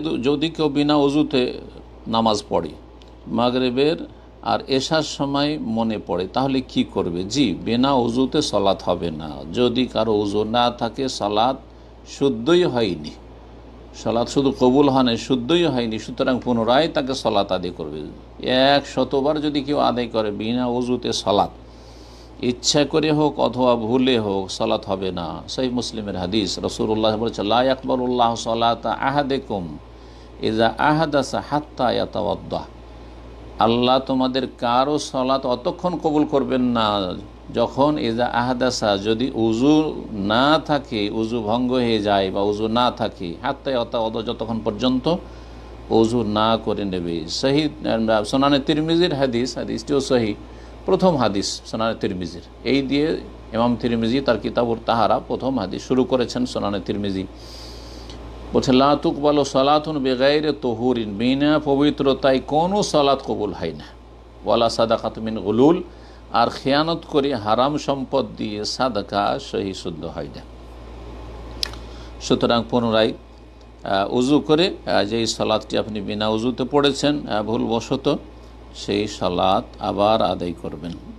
যদি কেউ বিনা অজুতে নামাজ পড়ে, মাগরেবের আর এশার সময় মনে পড়ে, তাহলে কি করবে? জি, বিনা অজুতে সলাৎ হবে না। যদি কারও উজু না থাকে সলাৎ শুদ্ধই হয়নি। সলাৎ শুধু কবুল হয়নি শুদ্ধই হয়নি, সুতরাং পুনরায় তাকে সলাৎ আদায় করবে। এক শতবার যদি কেউ আদায় করে বিনা অজুতে সলাৎ ইচ্ছা করে হোক অথবা ভুলে হোক সলাত হবে না। সেই মুসলিমের হাদিস। রসুল্লাহ বলেছে লা আকবরুল্লাহ সলাত আহাদেকুম ইজা আহাদাসা হাত্তা আল্লাহ তোমাদের কারও সলাত অতক্ষণ কবুল করবেন না। যখন এজা আহাদাসা যদি উজু না থাকে উজু ভঙ্গ হয়ে যায় বা উজু না থাকে অত অত যতক্ষণ পর্যন্ত উজু না করে নেবে। সহি, সোনানে তিরমিজির হাদিস, হাদিসটিও সহি। প্রথম হাদিস সোনানে তিরমিজির। এই দিয়ে ইমাম তিরমিজি তার কিতাবুর তাহারা প্রথম হাদিস শুরু করেছেন সোনানে তিরমিজি। বলছে লাতুক বলো সলাতুন বেগাইরে তহুরিন বিনা, পবিত্রতায় কোনো সলাৎ কবুল হয় না। ওয়ালা সাদাকাত মিন গুলুল, আর খেয়ানত করে হারাম সম্পদ দিয়ে সাদাকা সহি শুদ্ধ হয় না। সুতরাং পুনরায় উজু করে যেই সলাদটি আপনি বিনা উজুতে পড়েছেন ভুলবশত সেই সালাত আবার আদায় করবেন।